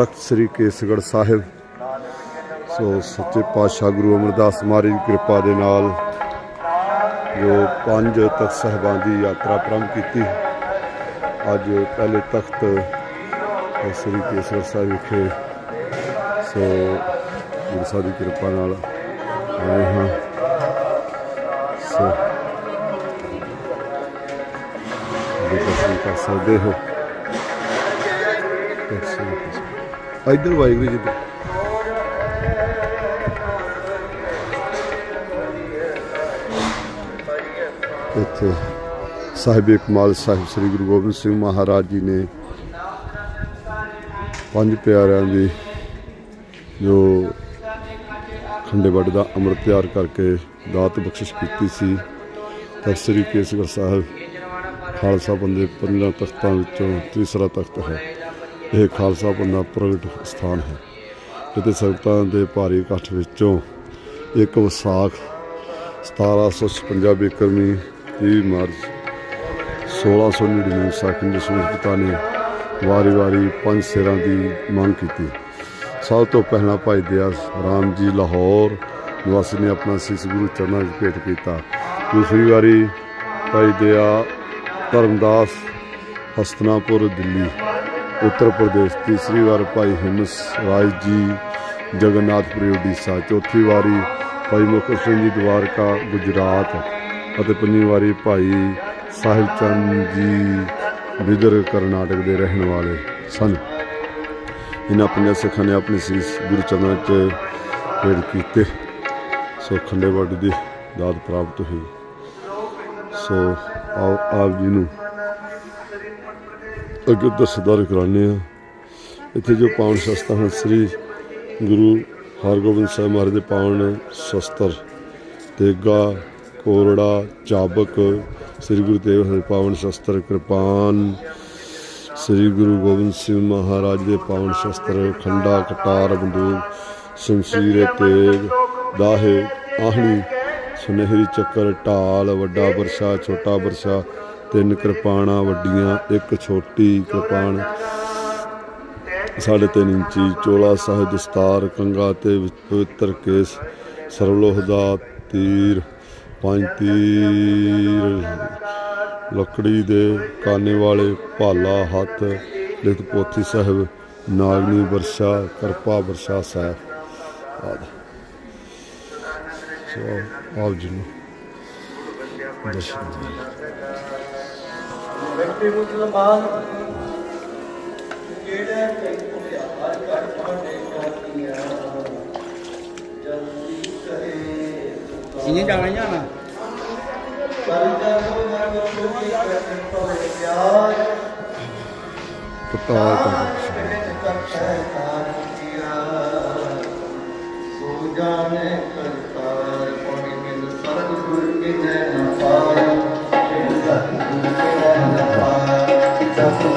ਤਖਤ ਸ੍ਰੀ ਕੇਸਗੜ੍ਹ ਸਾਹਿਬ। ਸੋ ਸੱਚੇ ਪਾਤਸ਼ਾਹ ਗੁਰੂ ਅਮਰਦਾਸ ਮਹਾਰਾਜ ਦੀ ਕਿਰਪਾ ਦੇ ਨਾਲ ਜੋ ਪੰਜ ਤਖਤ ਸਾਹਿਬਾਂ ਦੀ ਯਾਤਰਾ ਪ੍ਰਾਰੰਭ ਕੀਤੀ। ਅੱਜ ਪਹਿਲੇ ਤਖਤ ਸ੍ਰੀ ਕੇਸਗੜ੍ਹ ਸਾਹਿਬ ਵਿਖੇ ਸੋ ਗੁਰੂ ਸਾਹਿਬ ਦੀ ਕਿਰਪਾ ਨਾਲ ਆਏ ਹਾਂ। ਸੋ ਦੇ ਦਰਸ਼ਨ ਕਰ ਸਕਦੇ ਹੋ। ਇੱਧਰ ਵਾਹਿਗੁਰੂ ਜੀ ਦੇ। ਇੱਥੇ ਸਾਹਿਬ ਕਮਾਲ ਸਾਹਿਬ ਸ੍ਰੀ ਗੁਰੂ ਗੋਬਿੰਦ ਸਿੰਘ ਮਹਾਰਾਜ ਜੀ ਨੇ ਪੰਜ ਪਿਆਰਿਆਂ ਦੀ ਜੋ ਖੰਡੇ ਵੱਡ ਦਾ ਅੰਮ੍ਰਿਤ ਤਿਆਰ ਕਰਕੇ ਦਾਤ ਬਖਸ਼ਿਸ਼ ਕੀਤੀ ਸੀ, ਤਾਂ ਸ੍ਰੀ ਕੇਸਗੜ੍ਹ ਸਾਹਿਬ ਖਾਲਸਾ ਬੰਦੇ ਪੰਜਾਂ ਤਖਤਾਂ ਵਿੱਚੋਂ ਤੀਸਰਾ ਤਖਤ ਹੈ। ਇਹ ਖਾਲਸਾ ਪੰਦਾ ਪ੍ਰਗਟ ਸਥਾਨ ਹੈ, ਜਿੱਥੇ ਸੰਗਤਾਂ ਦੇ ਭਾਰੀ ਇਕੱਠ ਵਿੱਚੋਂ ਇੱਕ ਵਿਸਾਖ 1756 ਬਿਕਰਮੀ 30 ਮਾਰਚ 1699 ਵਿਸਾਖੀ ਨੂੰ ਜਿਸ ਪਿਤਾ ਨੇ ਵਾਰੀ-ਵਾਰੀ ਪੰਜ ਸਿਰਾਂ ਦੀ ਮੰਗ ਕੀਤੀ। ਸਭ ਤੋਂ ਪਹਿਲਾਂ ਭਾਈ ਦਇਆ ਰਾਮ ਜੀ ਲਾਹੌਰ ਨਿਵਾਸੀ ਨੇ ਆਪਣਾ ਸਿੱਖ ਗੁਰੂ ਚਰਨਾਂ ਵਿੱਚ ਭੇਟ ਕੀਤਾ। ਦੂਸਰੀ ਵਾਰੀ ਭਾਈ ਦਿਆ ਧਰਮਦਾਸ ਹਸਤਨਾਪੁਰ ਦਿੱਲੀ ਉੱਤਰ ਪ੍ਰਦੇਸ਼ ਤੀਸਰੀ ਵਾਰ ਭਾਈ ਹਿੰਮਸ ਰਾਜ ਜੀ ਜਗਨਨਾਥਪੁਰੀ ਉੜੀਸਾ, ਚੌਥੀ ਵਾਰੀ ਭਾਈ ਮੁਖਰ ਸਿੰਘ ਜੀ ਦਵਾਰਕਾ, ਗੁਜਰਾਤ ਅਤੇ ਪੰਜਵੀਂ ਵਾਰੀ ਭਾਈ ਸਾਹਿਬ ਚੰਦ ਜੀ ਵਿਦਰ ਕਰਨਾਟਕ ਦੇ ਰਹਿਣ ਵਾਲੇ ਸਨ। ਇਹਨਾਂ ਪੰਜਾਂ ਸਿੱਖਾਂ ਨੇ ਆਪਣੇ ਸੀਸ ਗੁਰੂ ਚਰਨਾਂ 'ਚ ਭੇਟ ਕੀਤੇ। ਸੋ ਖੰਡੇ ਵੱਡ ਦੀ ਦਾਤ ਪ੍ਰਾਪਤ ਹੋਈ। ਸੋ ਆਓ ਆਪ ਜੀ ਨੂੰ ਅੱਗੇ ਦਰਸ਼ਦਾਰ ਕਰਾਉਂਦੇ ਆ ਇੱਥੇ ਜੋ ਪਾਵਨ ਸ਼ਸਤਰ ਹਨ, ਸ੍ਰੀ ਗੁਰੂ ਹਰਗੋਬਿੰਦ ਸਾਹਿਬ ਮਹਾਰਾਜ ਦੇ ਪਾਵਨ ਸ਼ਸਤਰ, ਤੇਗਾ, ਕੋਰੜਾ, ਚਾਬਕ, ਸ੍ਰੀ ਗੁਰੂ ਤੇਗ ਬਹਾਦਰ ਪਾਵਨ ਸ਼ਸਤਰ, ਕਿਰਪਾਨ, ਸ੍ਰੀ ਗੁਰੂ ਗੋਬਿੰਦ ਸਿੰਘ ਮਹਾਰਾਜ ਦੇ ਪਾਵਨ ਸ਼ਸਤਰ, ਖੰਡਾ, ਕਟਾਰ, ਬੰਦੂਕ ਸ਼ਮਸ਼ੀਰ ਤੇਗ, ਦਾਹੇ, ਆਹਣੀ, ਸੁਨਹਿਰੀ ਚੱਕਰ, ਢਾਲ, ਵੱਡਾ ਬਰਸ਼ਾ, ਛੋਟਾ ਬਰਸ਼ਾ ਤਿੰਨ ਕਿਰਪਾਨਾਂ ਵੱਡੀਆਂ, ਇੱਕ ਛੋਟੀ ਕਿਰਪਾਨ। ਸਾਢੇ ਤਿੰਨ ਇੰਚੀ ਚੋਲਾ ਸਾਹਿਬ ਦਸਤਾਰ, ਕੰਗਾ ਤੇ ਪਵਿੱਤਰ ਕੇਸ, ਸਰਵਲੋਹ ਦਾ ਤੀਰ, ਪੰਜ ਤੀਰ। ਲੱਕੜੀ ਦੇ ਕਾਨੇ ਵਾਲੇ ਭਾਲਾ ਹੱਥ ਲਿਤ ਪੋਥੀ ਸਾਹਿਬ, ਨਾਗਨੀ ਵਰਸ਼ਾ, ਕਰਪਾ ਵਰਸ਼ਾ ਸਾਹਿਬ। ਆਦਿ ਸੋ ਆਪ ਜੀ ਨੂੰ। ਦਰਸ਼ਨ। ਬੈਠੇ ਮੁਸਲਮਾਨ ਕਿਹੜਾ ਤੈਨੂੰ ਪਿਆਰ ਕਰ ਪਾਣੇ ਕਰਦੀਆਂ ਜਲਦੀ ਕਰੇ ਇੰਨੇ ਜਾਣਾ ਹੀ ਜਾਣਾ? ਕਰ ਜਾਓ ਮਨ ਕੋਈ ਕਰਨ ਪਵੇ ਪਿਆਰ ਤਾਰ ਕੀਆ ਸੋ ਜਾਣੇ ਕਰਤਾਰ ਪੌੜੀ ਮਿਲ ਸਰਬ ਗੁਰ ਕੇ ਜੈ ਨਾ ਪਾਇਆ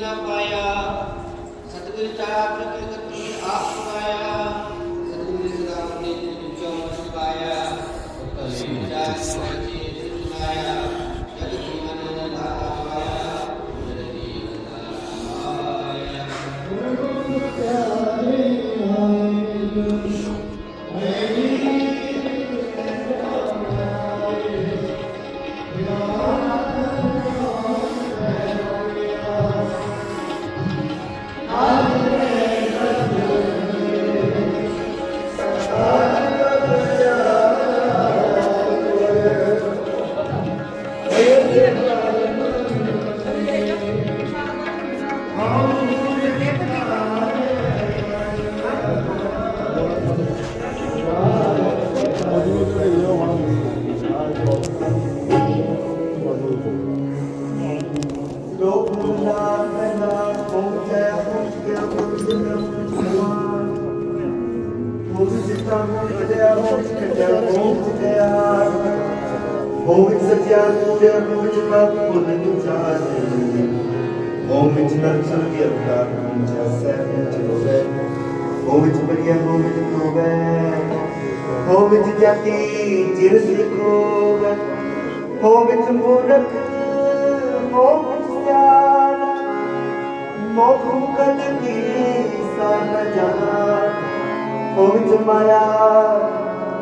ਨਾ ਪਾਇਆ ਸਤਿਗੁਰ ਚਾਰਾ ਪ੍ਰਕਿਰਤ ਨੇ ਆਪ ਪਾਇਆ ਸਤਿਗੁਰ ਸਦਾ ਆਪਣੇ ਗੁਰੂ ਚੋਂ ਪਾਇਆ ਕਲੀ ਚਾਰ ਸੱਚੇ ਸੁਨਾਇਆ ਜਗ ਜੀਵਨ ਲਾਇਆ ਜਗਦੀ ਲਾਇਆ ਗੁਰੂ ਪਿਆਰੇ ਆਏ ਮੈਂ ਵਿੱਚ ਸੱਚਿਆ ਪੂਰਿਆ ਹੋ ਵਿੱਚ ਬਾਤ ਭੁੱਲ ਨੂੰ ਜਾਣੇ ਹੋ ਵਿੱਚ ਨਰਸਲ ਦੀ ਅਵਤਾਰ ਨੂੰ ਜੈਸੈ ਚਲੋਵੇ ਹੋ ਵਿੱਚ ਬੜੀਆ ਹੋ ਵਿੱਚ ਤੋਵੇ ਹੋ ਵਿੱਚ ਜਾਤੀ ਚਿਰ ਸਿਖੋਵੇ। ਹੋ ਵਿੱਚ ਮੂਰਖ ਹੋ ਵਿੱਚ ਸਿਆਣਾ ਮੋਖੂ ਕਨ ਕੀ ਸਨ ਜਾਣਾ। ਉਹ ਵਿੱਚ ਮਾਇਆ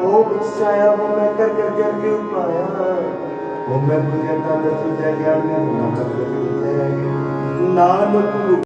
ਹੋ ਵਿੱਚ ਛਾਇਆ ਹੋ ਮੈਂ ਕਰ ਕਰ ਜਨ ਕਿਉ ਪਾਇਆ। ਹੋ ਮੈਂ ਬੁਝੇ ਤਾਂ ਦਸ ਜੈ ਗਿਆਨ ਨਾ ਕਰ ਨਾਨਕ